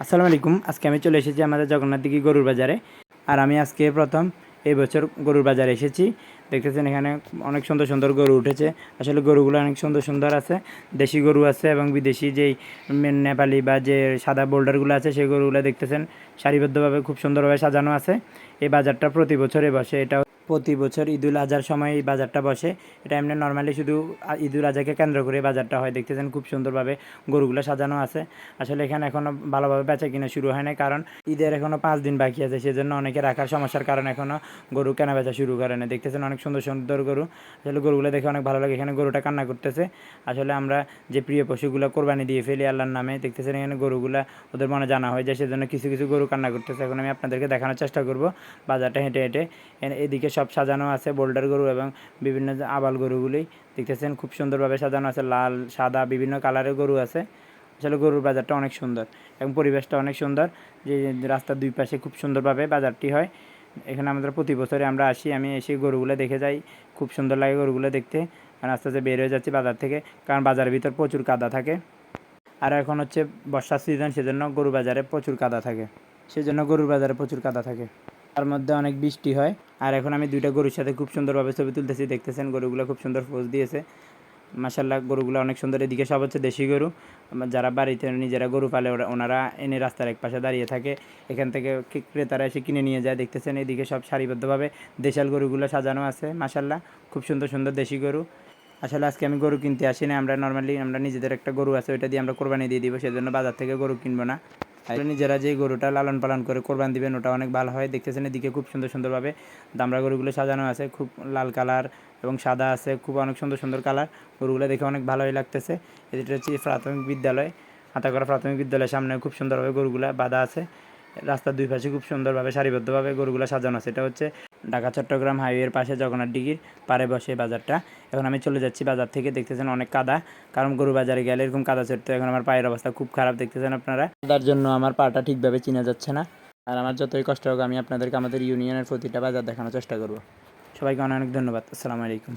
আসসালামু আলাইকুম। আজকে আমি চলে এসেছি আমাদের জগন্নাথ দিঘি গরুর বাজারে। আর আমি আজকে প্রথম এই বছর গরুর বাজারে এসেছি। দেখতেছেন এখানে অনেক সুন্দর সুন্দর গরু উঠেছে। আসলে গরুগুলো অনেক সুন্দর সুন্দর আছে। দেশি গরু আছে এবং বিদেশি যেই নেপালি বা যে সাদা বোল্ডারগুলো আছে, সেই গরুগুলো দেখতেছেন। সারিবদ্ধভাবে খুব সুন্দরভাবে সাজানো আছে। এই বাজারটা প্রতি বছরে বসে। এটা প্রতি বছর ঈদুল আজহার সময় এই বাজারটা বসে। এটা এমনি নর্মালি শুধু ঈদুল আজহাকে কেন্দ্র করে বাজারটা হয়। দেখতেছেন খুব সুন্দরভাবে গরুগুলো সাজানো আছে। আসলে এখানে এখনও ভালোভাবে বেচা কিনা শুরু হয় না কারণ ঈদের এখনও পাঁচ দিন বাকি আছে। সেজন্য অনেকে রাখার সমস্যার কারণে এখনও গরু কেনা বেচা শুরু করে না দেখতেছেন অনেক সুন্দর সুন্দর গরু। আসলে গরুগুলো দেখে অনেক ভালো লাগে। এখানে গরুটা কান্না করতেছে। আসলে আমরা যে প্রিয় পশুগুলো কোরবানি দিয়ে ফেলি আল্লাহর নামে, দেখতেছেন এখানে গরুগুলা ওদের মনে জানা হয়ে যায়। সেজন্য কিছু কিছু গরু কান্না করতেছে। এখন আমি আপনাদেরকে দেখানোর চেষ্টা করব। বাজারটা হেঁটে হেঁটে এদিকে সব সাজানো আছে, বোল্ডার গরু এবং বিভিন্ন আবাল গরুগুলি দেখতেছেন, খুব সুন্দরভাবে সাজানো আছে, লাল, সাদা, বিভিন্ন কালারের গরু আছে। আসলে গরুর বাজারটা অনেক সুন্দর এবং পরিবেশটা অনেক সুন্দর। যে রাস্তার দুই পাশে খুব সুন্দরভাবে বাজারটি হয়। এখানে আমাদের প্রতি বছরে আমরা আসি, আমি এসে গরুগুলো দেখে যাই, খুব সুন্দর লাগে গরুগুলো দেখতে। কারণ আস্তে আস্তে বের হয়ে যাচ্ছি বাজার থেকে, কারণ বাজারের ভিতর প্রচুর কাদা থাকে। আর এখন হচ্ছে বর্ষার সিজন সেজন্য গরু বাজারে প্রচুর কাদা থাকে। সেজন্য গরুর বাজারে প্রচুর কাদা থাকে। তার মধ্যে অনেক বৃষ্টি হয়। আর এখন আমি দুইটা গরুর সাথে খুব সুন্দরভাবে ছবি তুলতেছি। দেখতেছেন, গরুগুলো খুব সুন্দর পোজ দিয়েছে। মাসাল্লাহ গরুগুলো অনেক সুন্দর। এদিকে সব হচ্ছে দেশি গরু। যারা বাড়িতে নিজেরা গরু পালে, ওরা ওনারা এনে রাস্তার এক পাশে দাঁড়িয়ে থাকে। এখান থেকে ক্রেতারা এসে কিনে নিয়ে যায়। দেখতেছেন, এদিকে সব সারিবদ্ধভাবে দেশাল গরুগুলো সাজানো আছে। মাসাল্লাহ খুব সুন্দর সুন্দর দেশি গরু। আসলে আজকে আমি গরু কিনতে আসি না আমরা নর্মালি আমরা নিজেদের একটা গরু আছে, ওইটা দিয়ে আমরা কোরবানি দিয়ে দিব। সেজন্য বাজার থেকে গরু কিনবো না। নিজেরা যে গরুটা লালন পালন করে কোরবান দিবেন, ওটা অনেক ভালো হয়। দেখতেছেন এদিকে খুব সুন্দর সুন্দরভাবে দামরা গরুগুলো সাজানো আছে, খুব লাল কালার এবং সাদা আছে, খুব অনেক সুন্দর সুন্দর কালার। গরুগুলো দেখে অনেক ভালোই লাগতেছে। এটা হচ্ছে প্রাথমিক বিদ্যালয় হাতাকড়া প্রাথমিক বিদ্যালয়ের সামনে খুব সুন্দরভাবে গরুগুলা বাঁধা আছে। রাস্তার দুই পাশে খুব সুন্দরভাবে সারিবদ্ধভাবে গরুগুলো সাজানো আছে। এটা হচ্ছে ঢাকা, চট্টগ্রাম হাইওয়ের পাশে জগন্নাথ ডিগির পারে বসে বাজারটা। এখন আমি চলে যাচ্ছি বাজার থেকে, দেখতেছেন অনেক কাদা। কারণ গরু বাজারে গেলে এরকম কাদা চড়তে, এখন আমার পায়ের অবস্থা খুব খারাপ, দেখতেছেন আপনারা? তার জন্য আমার পাটা ঠিকভাবে চিনা যাচ্ছে না। আর আমার যতই কষ্ট হোক, আমি আপনাদেরকে আমাদের ইউনিয়নের প্রতিটা বাজার দেখানোর চেষ্টা করব। সবাইকে অনেক অনেক ধন্যবাদ। আসসালামু আলাইকুম।